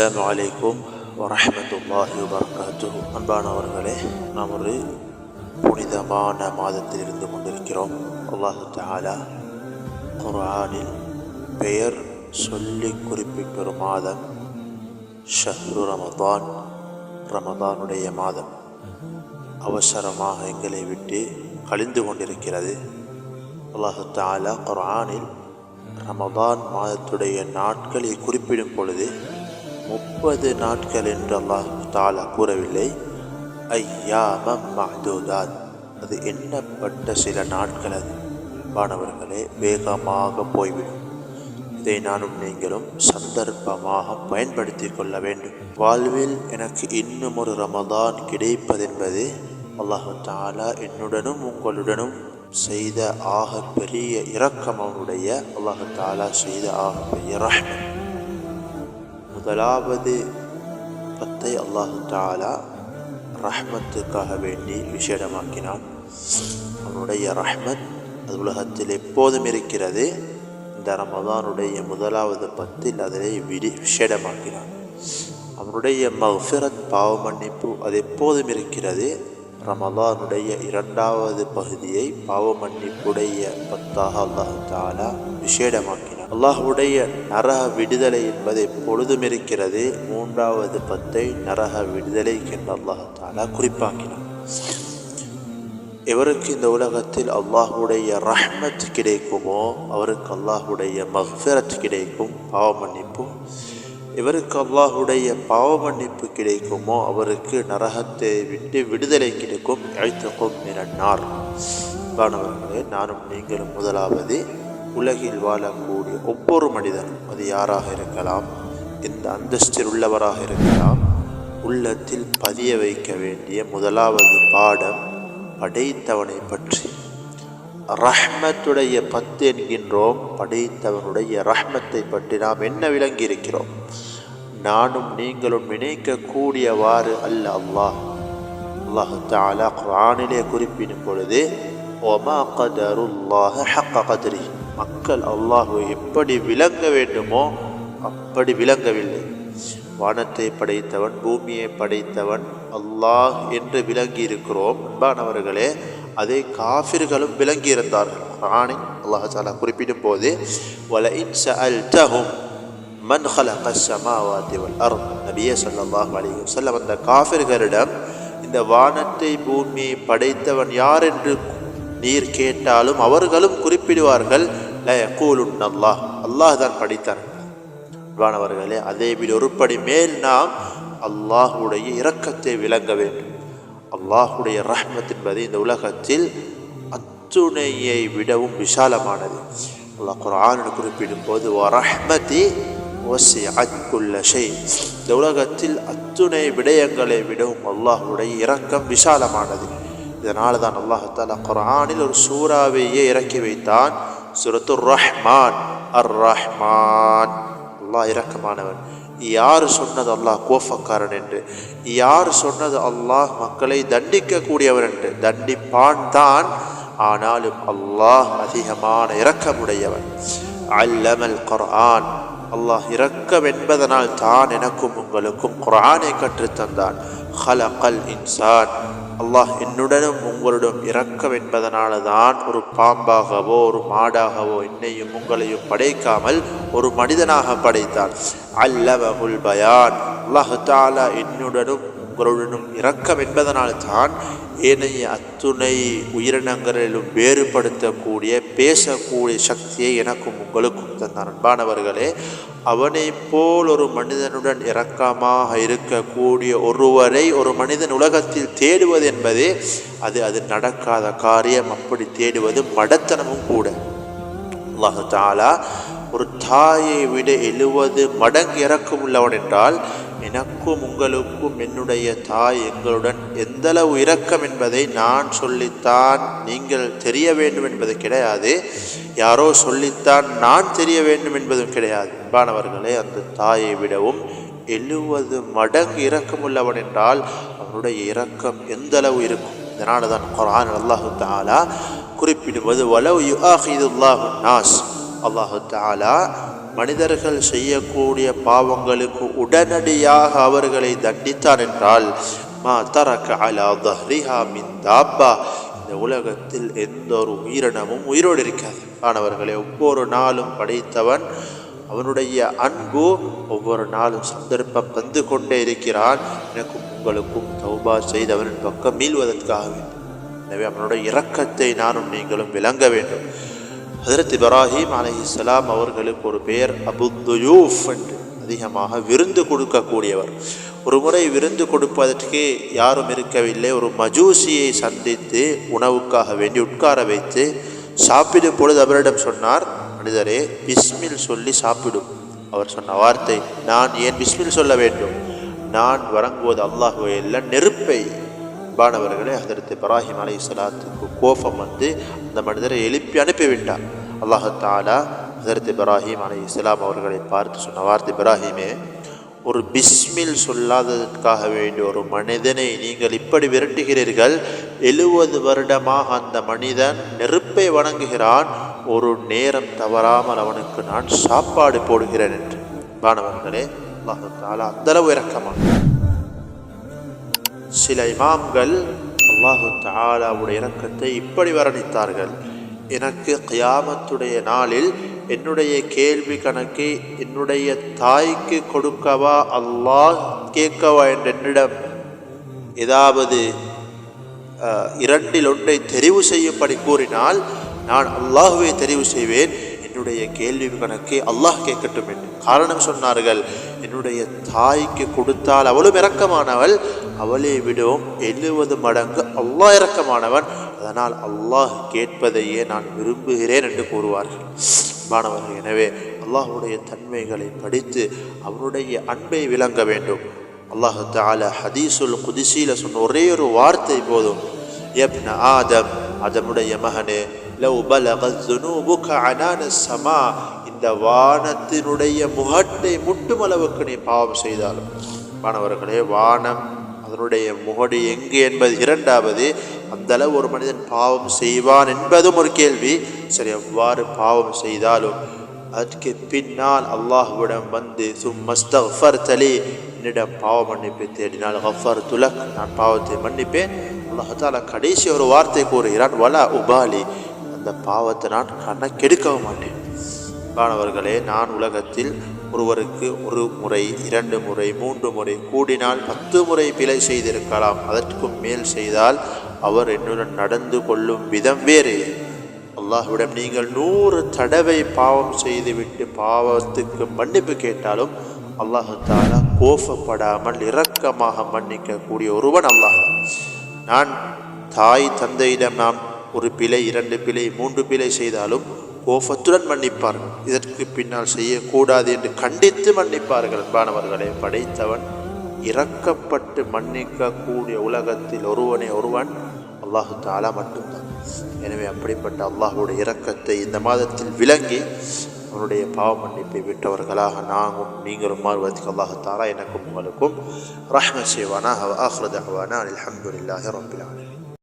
அஸ்ஸலாமு அலைக்கும் வரமத்துல்லாஹி வபரகாத்துஹு. அன்பானவர்களே நாம் ஒரு புனிதமான மாதத்தில் இருந்து கொண்டிருக்கிறோம். அல்லாஹு ஒரு குர்ஆனில் பெயர் சொல்லி குறிப்பிட்ட ஒரு மாதம் ஷஹ்ரு ரமதான் ரமதானுடைய மாதம். அவசரமாக எங்களை விட்டு கழிந்து கொண்டிருக்கிறது. அல்லாஹு ஒரு குர்ஆனில் ரமதான் மாதத்துடைய நாட்களை குறிப்பிடும் பொழுது முப்பது நாட்கள் என்று அல்லாஹ் தாலா கூறவில்லை. ஐயாமம் மஹ்தூதாத். அது எண்ணப்பட்ட சில நாட்கள் அது. மாணவர்களே வேகமாக போய்விடும். இதை நானும் நீங்களும் சந்தர்ப்பமாக பயன்படுத்தி கொள்ள வேண்டும். வாழ்வில் எனக்கு இன்னும் ஒரு ரமதான் கிடைப்பதென்பது அல்லாஹு தாலா என்னுடனும் உங்களுடனும் செய்த ஆக பெரிய இரக்கம் அவனுடைய. அல்லாஹு தாலா செய்த ஆக பெரிய ரஹ்மத் முதலாவது பத்தை அல்லாஹு தாலா ரஹ்மத்துக்காக வேண்டி விஷேடமாக்கினான் அவனுடைய ரஹ்மத் அது உலகத்தில் எப்போதும் இருக்கிறது இந்த ரமதானுடைய முதலாவது பத்தில் அதனை விடி விஷேடமாக்கினான் அவனுடைய மஃபிரத் பாவ மன்னிப்பு அது எப்போதும் இருக்கிறது ரமதானுடைய இரண்டாவது பகுதியை பாவ மன்னிப்புடைய பத்தாக அல்லாஹு தாலா விஷேடமாக்கினான் அல்லாஹுடைய நரக விடுதலை என்பது பொழுதும் இருக்கிறது. மூன்றாவது பத்தை நரக விடுதலை என்று அல்லாஹ் தாலா குறிப்பாக்கினார் எவருக்கு இந்த உலகத்தில் அல்லாஹுடைய ரஹ்மத் கிடைக்குமோ அவருக்கு அல்லாஹுடைய மஃபரத் கிடைக்கும் பாவ மன்னிப்பு. இவருக்கு அல்லாஹுடைய பாவ மன்னிப்பு கிடைக்குமோ அவருக்கு நரகத்தை விட்டு விடுதலை கிடைக்கும். எழுத்துக்கும் நிறன்னார் காணவர்களே நானும் நீங்களும் முதலாவது உலகில் வாழக்கூடிய ஒவ்வொரு மனிதனும் அது யாராக இருக்கலாம்? எந்த அந்தஸ்தில் உள்ளவராக இருக்கலாம்? உள்ளத்தில் பதிய வைக்க வேண்டிய முதலாவது பாடம் படைத்தவனை பற்றி. ரஹ்மத்துடைய பத்து என்கின்றோம். படைத்தவனுடைய ரஹ்மத்தை பற்றி நாம் என்ன விளங்கி இருக்கிறோம்? நானும் நீங்களும் நினைக்கக்கூடியவாறு அல்ல அல்லாஹ் அல்லாஹு தாலா குரானிலே குறிப்பிடும் பொழுது ஒமா கதருல்லாஹ ஹக்க கதிரி மக்கள் அல்லாஹு எப்படி விளங்க வேண்டுமோ அப்படி விளங்கவில்லை. வானத்தை படைத்தவன் பூமியை படைத்தவன் அல்லாஹ் என்று விளங்கியிருக்கிறோம். அன்பானவர்களே அதே காஃபிர்களும் விளங்கியிருந்தார்கள். ஆணை அல்லாஹ் சாலா குறிப்பிடும் போது வல இன்ச அல் தஹும் மன் ஹலக சமாவாதி அருண் அர் நபியே சல்லாஹ் அலிகம் செல்லம் வந்த காஃபிர்களிடம் இந்த வானத்தை பூமியை படைத்தவன் யார் என்று நீர் கேட்டாலும் அவர்களும் குறிப்பிடுவார்கள். ல அல்லாஹ் அல்லாஹ் தான் படைத்தான் வானவர்களே அதேவில் ஒருபடி மேல் நாம் அல்லாஹுடைய இரக்கத்தை விளங்க வேண்டும். அல்லாஹுடைய ரஹ்மத் என்பது இந்த உலகத்தில் அத்துணையை விடவும் விசாலமானது. அல்லாஹ் குரான் குறிப்பிடும் போது ரஹ்மதி குல்ல ஷை. இந்த உலகத்தில் அத்துணை விடயங்களை விடவும் அல்லாஹுடைய இரக்கம் விசாலமானது. இதனால் தான் அல்லாஹால குரானில் ஒரு சூறாவையே இறக்கி வைத்தான். சுரத்து ரஹ்மான் அர் ரஹ்மான் அல்லாஹ் இரக்கமானவன் யார் சொன்னது அல்லாஹ் கோஃபக்காரன் என்று? யார் சொன்னது அல்லாஹ் மக்களை தண்டிக்கக்கூடியவன் என்று? தண்டிப்பான் தான். ஆனாலும் அல்லாஹ் அதிகமான இரக்கமுடையவன். அல்லமல் குர்ஆன். அல்லாஹ் இரக்கம் என்பதனால் தான் எனக்கும் உங்களுக்கும் குரானை கற்றுத்தந்தான். ஹலகல் இன்சான். அல்லாஹ் என்னுடனும் உங்களுடன் இறக்கம் என்பதனால தான் ஒரு பாம்பாகவோ ஒரு மாடாகவோ என்னையும் உங்களையும் படைக்காமல் ஒரு மனிதனாக படைத்தான். அல்லவகுல் பயான். அல்லாஹு தாலா என்னுடனும் உங்களுடனும் இரக்கம் என்பதனால் தான் ஏனைய அத்துணை உயிரினங்களிலும் வேறுபடுத்தக்கூடிய பேசக்கூடிய சக்தியை எனக்கும் உங்களுக்கும் தந்தான் அன்பானவர்களே அவனை போல் ஒரு மனிதனுடன் இரக்கமாக இருக்கக்கூடிய ஒருவரை ஒரு மனிதன் உலகத்தில் தேடுவது என்பது அது அது நடக்காத காரியம். அப்படி தேடுவது மடத்தனமும் கூட. அல்லாஹு தாலா ஒரு தாயை விட எழுவது மடங்கு இறக்கம் உள்ளவன் என்றால் எனக்கும் உங்களுக்கும் என்னுடைய தாய் எங்களுடன் எந்தளவு இரக்கம் என்பதை நான் சொல்லித்தான். நீங்கள் தெரிய வேண்டும் என்பது கிடையாது. யாரோ சொல்லித்தான் நான் தெரிய வேண்டும் என்பதும் கிடையாது. அன்பானவர்களே அந்த தாயை விடவும் எழுவது மடங்கு இரக்கம் உள்ளவன் என்றால் அவனுடைய இரக்கம் எந்தளவு இருக்கும்? இதனால தான் குரான் அல்லாஹு தாலா குறிப்பிடுவது வலவு யுஹிதுல்லாஹு நாஸ் அல்லாஹு தாலா மனிதர்கள் செய்யக்கூடிய பாவங்களுக்கு உடனடியாக அவர்களை தண்டித்தான் என்றால் மா தரக்க அலா தஹ்ரிஹா மின் தாப்பா. இந்த உலகத்தில் எந்த ஒரு உயிரினமும் உயிரோடு இருக்காது. ஆனவர்களை ஒவ்வொரு நாளும் படைத்தவன் அவனுடைய அன்பு ஒவ்வொரு நாளும் சந்தர்ப்பம் தந்து கொண்டே இருக்கிறான். எனக்கும் உங்களுக்கும் தௌபா செய்தவனின் பக்கம் மீள்வதற்காக வேண்டும். எனவே அவனுடைய இரக்கத்தை நானும் நீங்களும் விளங்க வேண்டும். ஹசரத் இப்ராஹிம் அலைஹிஸ்ஸலாம் அவர்களுக்கு ஒரு பெயர் அபுத்துயூஃப் என்று அதிகமாக விருந்து கொடுக்கக்கூடியவர். ஒரு முறை விருந்து கொடுப்பதற்கு யாரும் இருக்கவில்லை. ஒரு மஜூசியை சந்தித்து உணவுக்காக வேண்டி உட்கார வைத்து சாப்பிடும் பொழுது அவரிடம் சொன்னார் மனிதரே பிஸ்மில் சொல்லி சாப்பிடும். அவர் சொன்ன வார்த்தை நான் ஏன் பிஸ்மில் சொல்ல வேண்டும்? நான் வழங்குவது அல்லாஹுவை இல்லை நெருப்பை அன்பானவர்களே அதற்கு இப்ராஹிம் அலை சலாத்துக்கு கோபம் வந்து அந்த மனிதரை எழுப்பி அனுப்பிவிட்டார் அல்லாஹாலா ஹதரத் இப்ராஹிம் அலை இஸ்லாம் அவர்களை பார்த்து சொன்ன வார்த்தை இப்ராஹிமே ஒரு பிஸ்மில் சொல்லாததற்காக வேண்டிய ஒரு மனிதனை நீங்கள் இப்படி விரட்டுகிறீர்கள். எழுபது வருடமாக அந்த மனிதன் நெருப்பை வணங்குகிறான். ஒரு நேரம் தவறாமல் அவனுக்கு நான் சாப்பாடு போடுகிறேன் என்று. மாணவர்களே அல்லாஹாலா அந்தளவு இறக்கமாக சில இமாம்கள் அல்லாஹு தாலாவுடைய இறக்கத்தை இப்படி வர்ணித்தார்கள். எனக்கு கியாமத்துடைய நாளில் என்னுடைய கேள்வி கணக்கு என்னுடைய தாய்க்கு கொடுக்கவா அல்லாஹ் கேட்கவா என்ற என்னிடம் ஏதாவது இரண்டில் ஒன்றை தெரிவு செய்யும்படி கூறினால் நான் அல்லாஹுவை தெரிவு செய்வேன். என்னுடைய கேள்வி கணக்கை அல்லாஹ் கேட்கட்டும் என்று. காரணம் சொன்னார்கள் என்னுடைய தாய்க்கு கொடுத்தால் அவளும் இறக்கமானவள் அவளை விடவும் எழுவது மடங்கு அல்லாஹ் இறக்கமானவன் அதனால் அல்லாஹ் கேட்பதையே நான் விரும்புகிறேன் என்று கூறுவார்கள். மாணவர்கள் எனவே அல்லாஹுடைய தன்மைகளை படித்து அவனுடைய அன்பை விளங்க வேண்டும். அல்லாஹு தால ஹதீசுல் குதிசியில் சொன்ன ஒரே ஒரு வார்த்தை போதும். எப்ன ஆதம் அதனுடைய மகனே லவ் பலகத் துனூபுக அனான சமா இந்த வானத்தினுடைய முகட்டை முட்டும் அளவுக்கு நீ பாவம் செய்தாலும். மாணவர்களே வானம் அதனுடைய முகடு எங்கு என்பது இரண்டாவது அந்த அளவு ஒரு மனிதன் பாவம் செய்வான் என்பதும் ஒரு கேள்வி. சரி எவ்வாறு பாவம் செய்தாலும்? அதற்கு பின்னால் அல்லாஹுவிடம் வந்து சும்மஸ்தஃபர் தலி என்னிடம் பாவ மன்னிப்பை தேடினால் ஹஃபர் துலக். நான் பாவத்தை மன்னிப்பேன். அல்லாஹால கடைசி ஒரு வார்த்தை கூறுகிறான் வலா உபாலி. அந்த பாவத்தை நான் கணக்கெடுக்கவும் மாட்டேன். மாணவர்களே நான் உலகத்தில் ஒருவருக்கு ஒரு முறை இரண்டு முறை மூன்று முறை கூடினால் பத்து முறை பிழை செய்திருக்கலாம். அதற்கும் மேல் செய்தால் அவர் என்னுடன் நடந்து கொள்ளும் விதம் வேறு. அல்லாஹ்விடம் நீங்கள் நூறு தடவை பாவம் செய்துவிட்டு பாவத்துக்கு மன்னிப்பு கேட்டாலும் அல்லாஹு தாலா கோபப்படாமல் இரக்கமாக மன்னிக்கக்கூடிய ஒருவன் அல்லாஹ். நான் தாய் தந்தையிடம் நாம் ஒரு பிழை இரண்டு பிழை மூன்று பிழை செய்தாலும் கோபத்துடன் மன்னிப்பார்கள் இதற்கு பின்னால் செய்யக்கூடாது என்று கண்டித்து மன்னிப்பார்கள். அன்பானவர்களை படைத்தவன் இறக்கப்பட்டு மன்னிக்கக்கூடிய உலகத்தில் ஒருவனே ஒருவன் அல்லாஹு தாலா மட்டும்தான். எனவே அப்படிப்பட்ட அல்லாஹுடைய இரக்கத்தை இந்த மாதத்தில் விளங்கி அவனுடைய பாவ மன்னிப்பை விட்டவர்களாக நாங்களும் நீங்களும் மாறுவதற்கு அல்லாஹு தாலா எனக்கும் உங்களுக்கும் ரஹ்ம செய்வானா ஆஹ்ரத் அலமதுல்லாஹி ரபிலான